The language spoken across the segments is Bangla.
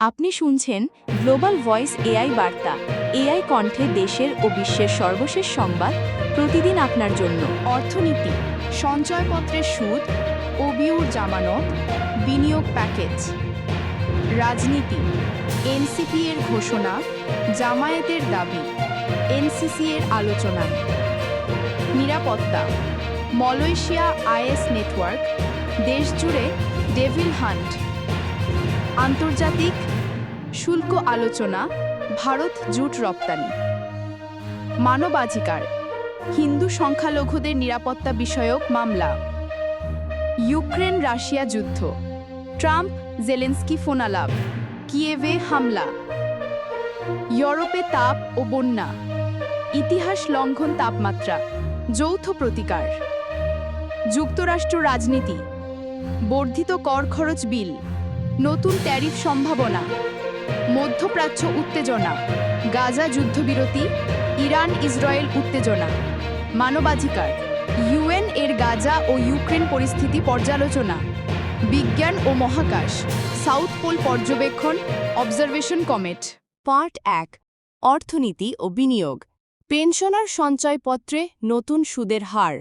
আপনি শুনছেন গ্লোবাল ভয়েস এআই বার্তা, এআই কণ্ঠে দেশের ও বিশ্বের সর্বশেষ সংবাদ প্রতিদিন আপনার জন্য। অর্থনীতি, সঞ্চয়পত্রের সুদ অবিউর জামানত, বিনিয়োগ প্যাকেজ। রাজনীতি, এনসিপি এর ঘোষণা, জামায়াতের দাবি, এনসিসি এর আলোচনা। নিরাপত্তা, মালয়েশিয়া আইএস নেটওয়ার্ক, দেশজুড়ে ডেভিল হান্ট। আন্তর্জাতিক শুল্ক আলোচনা, ভারত জুট রপ্তানি। মানবাধিকার, হিন্দু সংখ্যালঘুদের নিরাপত্তা বিষয়ক মামলা। ইউক্রেন রাশিয়া যুদ্ধ, ট্রাম্প, জেলেন্সকি ফোনালাভ কিয়েভে হামলা। ইউরোপে তাপ ও বন্যা, ইতিহাস লঙ্ঘন তাপমাত্রা, যৌথ প্রতিকার। যুক্তরাষ্ট্র রাজনীতি, বর্ধিত কর খরচ বিল। নতুন ট্যারিফ সম্ভাবনা, মধ্যপ্রাচ্য উত্তেজনা, গাজা যুদ্ধবিরতি, ইরান ইসরায়েল উত্তেজনা, মানবাধিকার, ইউএন এর গাজা ও ইউক্রেন পরিস্থিতি পর্যালোচনা, বিজ্ঞান ও মহাকাশ, সাউথ পোল পর্যবেক্ষণ, অবজারভেশন কমেট। পার্ট এক, অর্থনীতি ও বিনিয়োগ, পেনশনার সঞ্চয়পত্রে নতুন সুদের হার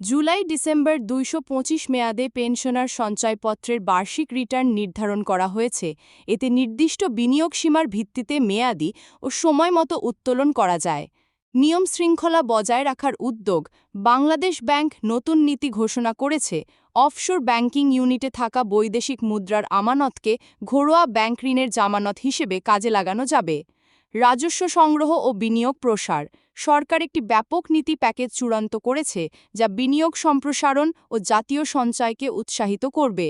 জুলাই ডিসেম্বর দুইশো পঁচিশ মেয়াদে পেনশনার সঞ্চয়পত্রের বার্ষিক রিটার্ন নির্ধারণ করা হয়েছে। এতে নির্দিষ্ট বিনিয়োগ সীমার ভিত্তিতে মেয়াদি ও সময়মতো উত্তোলন করা যায়। নিয়ম শৃঙ্খলা বজায় রাখার উদ্যোগ বাংলাদেশ ব্যাংক নতুন নীতি ঘোষণা করেছে। অফশোর ব্যাংকিং ইউনিটে থাকা বৈদেশিক মুদ্রার আমানতকে ঘরোয়া ব্যাংক ঋণের জামানত হিসেবে কাজে লাগানো যাবে। রাজস্ব সংগ্রহ ও বিনিয়োগ প্রসার। সরকার একটি ব্যাপক নীতি প্যাকেজ চূড়ান্ত করেছে, যা বিনিয়োগ সম্প্রসারণ ও জাতীয় সঞ্চয়কে উৎসাহিত করবে।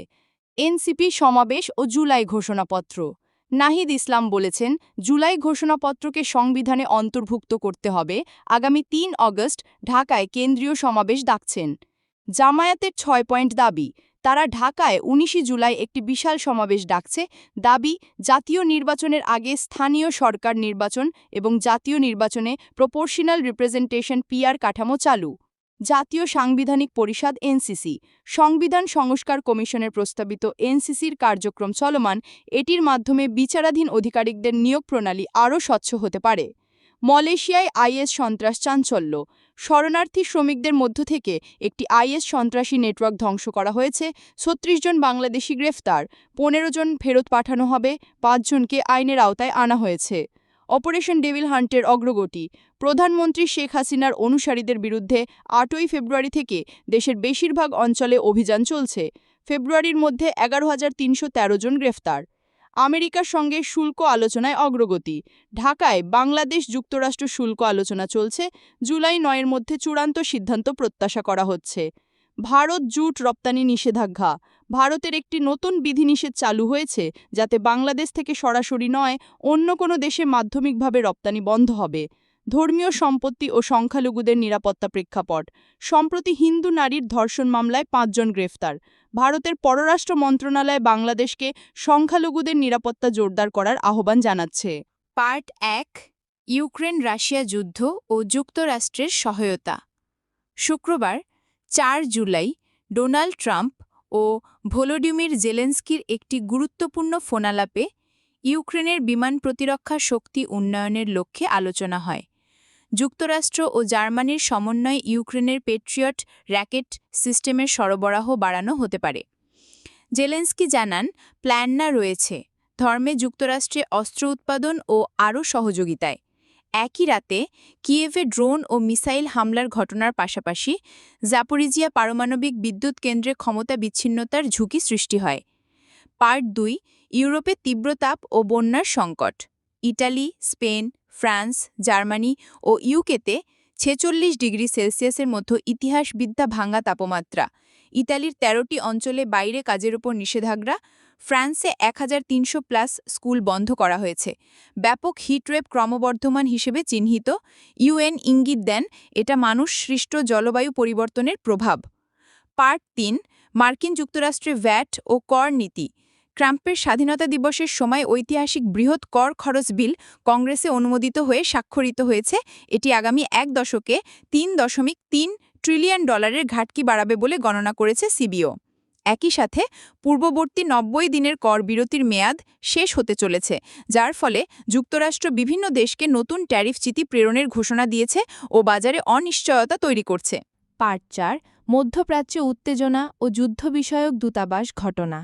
এনসিপি সমাবেশ ও জুলাই ঘোষণাপত্র। নাহিদ ইসলাম বলেছেন, জুলাই ঘোষণাপত্রকে সংবিধানে অন্তর্ভুক্ত করতে হবে। আগামী তিন অগস্ট ঢাকায় কেন্দ্রীয় সমাবেশ ডাকছেন। জামায়াতের ছয় পয়েন্ট দাবি তারা ঢাকায় উনিশে জুলাই একটি বিশাল সমাবেশ ডাকছে। দাবি, জাতীয় নির্বাচনের আগে স্থানীয় সরকার নির্বাচন এবং জাতীয় নির্বাচনে প্রপোর্শনাল রিপ্রেজেন্টেশন পিআর কাঠামো চালু। জাতীয় সাংবিধানিক পরিষদ এনসিসি। সংবিধান সংস্কার কমিশনের প্রস্তাবিত এনসিসির কার্যক্রম চলমান। এটির মাধ্যমে বিচারাধীন অধিকারিকদের নিয়োগ প্রণালী আরও স্বচ্ছ হতে পারে। মালয়েশিয়ায় আইএস সন্ত্রাস চাঞ্চল্য। শরণার্থী শ্রমিকদের মধ্য থেকে একটি আইএস সন্ত্রাসী নেটওয়ার্ক ধ্বংস করা হয়েছে। ছত্রিশ জন বাংলাদেশি গ্রেফতার, পনেরো জন ফেরত পাঠানো হবে পাঁচজনকে আইনের আওতায় আনা হয়েছে। অপারেশন ডেভিল হান্টের অগ্রগতি। প্রধানমন্ত্রী শেখ হাসিনার অনুসারীদের বিরুদ্ধে আটই ফেব্রুয়ারি থেকে দেশের বেশিরভাগ অঞ্চলে অভিযান চলছে। ফেব্রুয়ারির মধ্যে এগারো হাজার তিনশো জন গ্রেফতার। আমেরিকার সঙ্গে শুল্ক আলোচনায় অগ্রগতি। ঢাকায় বাংলাদেশ যুক্তরাষ্ট্র শুল্ক আলোচনা চলছে। জুলাই নয়ের মধ্যে চূড়ান্ত সিদ্ধান্ত প্রত্যাশা করা হচ্ছে। ভারত জুট রপ্তানি নিষেধাজ্ঞা। ভারতের একটি নতুন বিধিনিষেধ চালু হয়েছে, যাতে বাংলাদেশ থেকে সরাসরি নয়, অন্য কোনো দেশে মাধ্যমিকভাবে রপ্তানি বন্ধ হবে। ধর্মীয় সম্পত্তি ও সংখ্যালঘুদের নিরাপত্তা প্রেক্ষাপট। সম্প্রতি হিন্দু নারীর ধর্ষণ মামলায় পাঁচজন গ্রেফতার। ভারতের পররাষ্ট্র মন্ত্রণালয় বাংলাদেশকে সংখ্যালঘুদের নিরাপত্তা জোরদার করার আহ্বান জানাচ্ছে। পার্ট এক ইউক্রেন রাশিয়া যুদ্ধ ও যুক্তরাষ্ট্রের সহায়তা। শুক্রবার, চার জুলাই, ডোনাল্ড ট্রাম্প ও ভলোডিমির জেলেন্সকির একটি গুরুত্বপূর্ণ ফোনালাপে ইউক্রেনের বিমান প্রতিরক্ষা শক্তি উন্নয়নের লক্ষ্যে আলোচনা হয়। যুক্তরাষ্ট্র ও জার্মানির সমন্বয়ে ইউক্রেনের পেট্রিয়ট র্যাকেট সিস্টেমের সরবরাহ বাড়ানো হতে পারে। জেলেন্সকি জানান প্ল্যান না রয়েছে। ধর্মে যুক্তরাষ্ট্রে অস্ত্র উৎপাদন ও আরও সহযোগিতায়। একই রাতে কিয়েভে ড্রোন ও মিসাইল হামলার ঘটনার পাশাপাশি জাপোরিজিয়া পারমাণবিক বিদ্যুৎ কেন্দ্রে ক্ষমতা বিচ্ছিন্নতার ঝুঁকি সৃষ্টি হয়। পার্ট দুই, ইউরোপে তীব্র তাপ ও বন্যার সংকট। ইটালি, স্পেন, ফ্রান্স, জার্মানি ও ইউকেতে ছেচল্লিশ ডিগ্রি সেলসিয়াসের মধ্যে ইতিহাসবিদ্যা ভাঙা তাপমাত্রা। ইতালির ১৩টি অঞ্চলে বাইরে কাজের উপর নিষেধাজ্ঞা। ফ্রান্সে এক হাজার তিনশো প্লাস স্কুল বন্ধ করা হয়েছে। ব্যাপক হিটওয়েভ ক্রমবর্ধমান হিসেবে চিহ্নিত। ইউএন ইঙ্গিত দেন, এটা মানুষ সৃষ্ট জলবায়ু পরিবর্তনের প্রভাব। পার্ট তিন, মার্কিন যুক্তরাষ্ট্রে ভ্যাট ও কর নীতি। ট্রাম্পের স্বাধীনতা দিবসের সময় ঐতিহাসিক বৃহৎ কর খরচ বিল কংগ্রেসে অনুমোদিত হয়ে স্বাক্ষরিত হয়েছে। এটি আগামী এক দশকে তিন দশমিক তিন ট্রিলিয়ন ডলারের ঘাটতি বাড়াবে বলে গণনা করেছে সিবিও। একই সাথে পূর্ববর্তী নব্বই দিনের কর বিরতির মেয়াদ শেষ হতে চলেছে, যার ফলে যুক্তরাষ্ট্র বিভিন্ন দেশকে নতুন ট্যারিফ চিঠি প্রেরণের ঘোষণা দিয়েছে ও বাজারে অনিশ্চয়তা তৈরি করছে। পার্ট চার, মধ্যপ্রাচ্যে উত্তেজনা ও যুদ্ধ বিষয়ক দূতাবাস ঘটনা।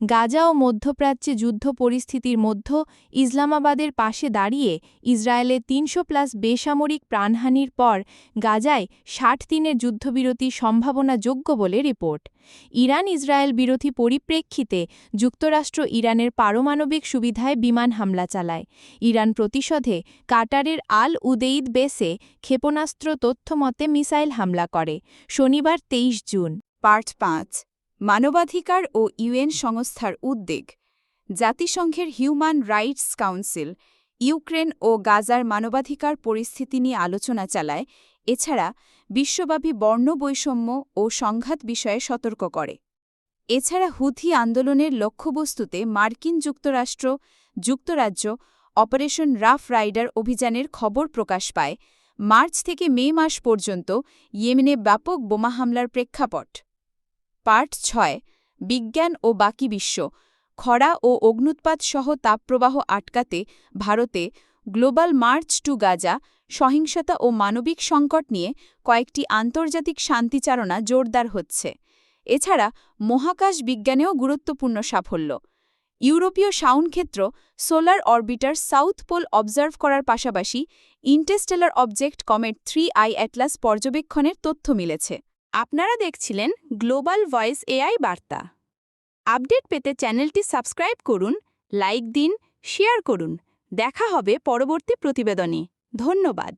গাজা ও মধ্যপ্রাচ্যে যুদ্ধ পরিস্থিতির মধ্য ইসলামাবাদের পাশে দাঁড়িয়ে ইসরায়েলের তিনশো প্লাস বেসামরিক প্রাণহানির পর গাজায় ষাট দিনের যুদ্ধবিরতি সম্ভাবনাযোগ্য বলে রিপোর্ট। ইরান ইসরায়েল বিরোধী পরিপ্রেক্ষিতে যুক্তরাষ্ট্র ইরানের পারমাণবিক সুবিধায় বিমান হামলা চালায়। ইরান প্রতিশোধে কাটারের আল উদেইদ বেসে ক্ষেপণাস্ত্র তথ্যমতে মিসাইল হামলা করে। শনিবার তেইশ জুন। পার্ট পাঁচ। মানবাধিকার ও ইউএন সংস্থার উদ্বেগ, জাতিসংঘের হিউম্যান রাইটস কাউন্সিল, ইউক্রেন ও গাজার মানবাধিকার পরিস্থিতি নিয়ে আলোচনা চালায়, এছাড়া বিশ্বব্যাপী বর্ণবৈষম্য ও সংঘাত বিষয়ে সতর্ক করে। এছাড়া হুথি আন্দোলনের লক্ষ্যবস্তুতে মার্কিন যুক্তরাষ্ট্র, যুক্তরাজ্য অপারেশন রাফ রাইডার অভিযানের খবর প্রকাশ পায়, মার্চ থেকে মে মাস পর্যন্ত ইয়েমেনে ব্যাপক বোমা হামলার প্রেক্ষাপট। পার্ট ছয়, বিজ্ঞান ও বাকি বিশ্ব। খরা ও অগ্নুৎপাত সহ তাপপ্রবাহ আটকাতে ভারতে গ্লোবাল মার্চ টু গাজা, সহিংসতা ও মানবিক সংকট নিয়ে কয়েকটি আন্তর্জাতিক শান্তিচারণা জোরদার হচ্ছে। এছাড়া মহাকাশ বিজ্ঞানেও গুরুত্বপূর্ণ সাফল্য। ইউরোপীয় শাউনক্ষেত্র solar orbiter south pole observe করার পাশাপাশি interstellar object comet three I Atlas পর্যবেক্ষণের তথ্য মিলেছে। আপনারা দেখছিলেন গ্লোবাল ভয়েস এআই বার্তা। আপডেট পেতে চ্যানেলটি সাবস্ক্রাইব করুন, লাইক দিন, শেয়ার করুন। দেখা হবে পরবর্তী প্রতিবেদনে। ধন্যবাদ।